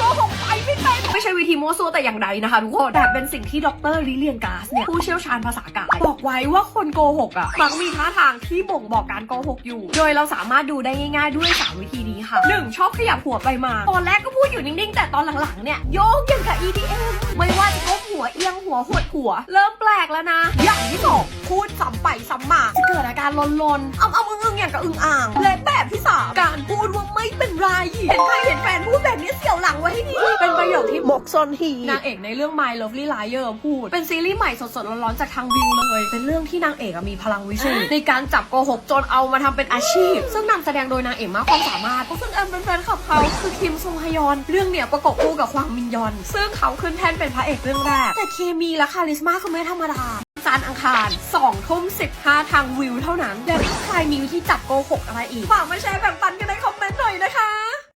ไมั่วซั่วแต่อย่างใดนะคะทุกคนแต่เป็นสิ่งที่ดรลิเลียนกาสเนี่ยผู้เชี่ยวชาญภาษากายบอกไว้ว่าคนโกหกอะมักมีท่าทางที่บ่งบอกการโกหกอยู่ โดยเราสามารถดูได้ง่าย ๆ ด้วย 3 วิธีนี้ค่ะ 1. ชอบขยับหัวไปมา ตอนแรกก็พูดอยู่นิ่งๆ แต่ตอนหลังๆเนี่ยโยกอย่างกับ EDM ไม่ว่าจะก้มหัวเอียงหัวหดหัว เริ่มแปลกแล้วนะ อย่างที่สองพูดซ้ำไปซ้ำมาจะเกิดอาการลนๆอ้ำๆอึ้งๆอย่างกับอึ้งอ่างและแบบที่สาม เป็นไรเห็นใครเห็นแฟนพูดแบบนี้เสียวหลังไว้ให้ดีเป็นประโยคที่หมกซนฮีนางเอกในเรื่อง My Lovely Liar พูด เป็นซีรีส์ใหม่สดๆร้อนๆจากทางวิวเลย เป็นเรื่องที่นางเอกอะมีพลังวิเศษในการจับโกหกจนเอามาทำเป็นอาชีพ ซึ่งนำแสดงโดยนางเอกมากความสามารถซึ่งแอมเป็นแฟนคลับเขาคือคิมซงฮยอน เรื่องเนี่ยประกบคู่กับความมินยอน ซึ่งเขาขึ้นแท่นเป็นพระเอกเรื่องแรก แต่เคมีและคาริสมาเขาไม่ธรรมดาจานทร์อังคาร2ทุ่ม15 ทางวิวเท่านั้น และถ้าใครมีวิธีจับโกหกอะไรอีก ฝากมาแชร์แบ่งปันกันใน